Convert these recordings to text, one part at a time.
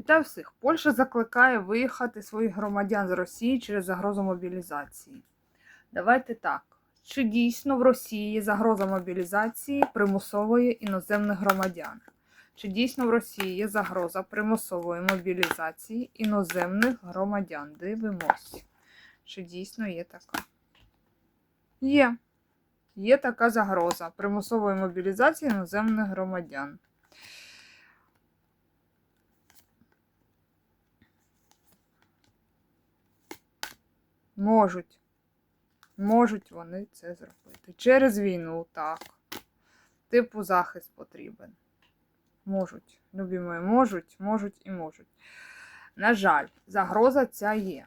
Вітаю всіх. Польща закликає виїхати своїх громадян з Росії через загрозу мобілізації. Давайте так. Чи дійсно в Росії є загроза мобілізації примусової іноземних громадян? Чи дійсно в Росії є загроза примусової мобілізації іноземних громадян? Дивимось. Чи дійсно є така? Є. Є така загроза примусової мобілізації іноземних громадян. Можуть. Можуть вони це зробити. Через війну, так. Типу захист потрібен. Можуть. Любі мої, можуть, можуть і можуть. На жаль, загроза ця є.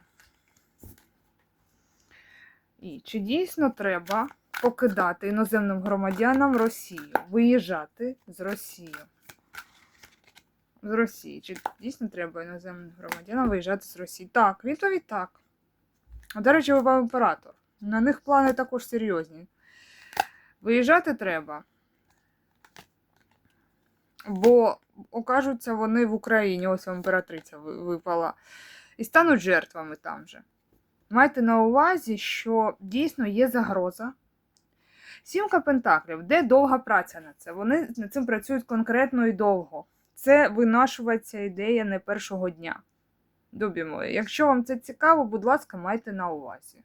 І чи дійсно треба покидати іноземним громадянам Росію, виїжджати з Росії? З Росії. Чи дійсно треба іноземним громадянам виїжджати з Росії? Так, відповідь так. До речі, ви оператор. На них плани також серйозні. Виїжджати треба. Бо окажуться вони в Україні, ось вам імператриця випала, і стануть жертвами там же. Майте на увазі, що дійсно є загроза. Сімка Пентаклів, де довга праця на це? Вони над цим працюють конкретно і довго. Це винашується ідея не першого дня. Любі мої, якщо вам це цікаво, будь ласка, майте на увазі.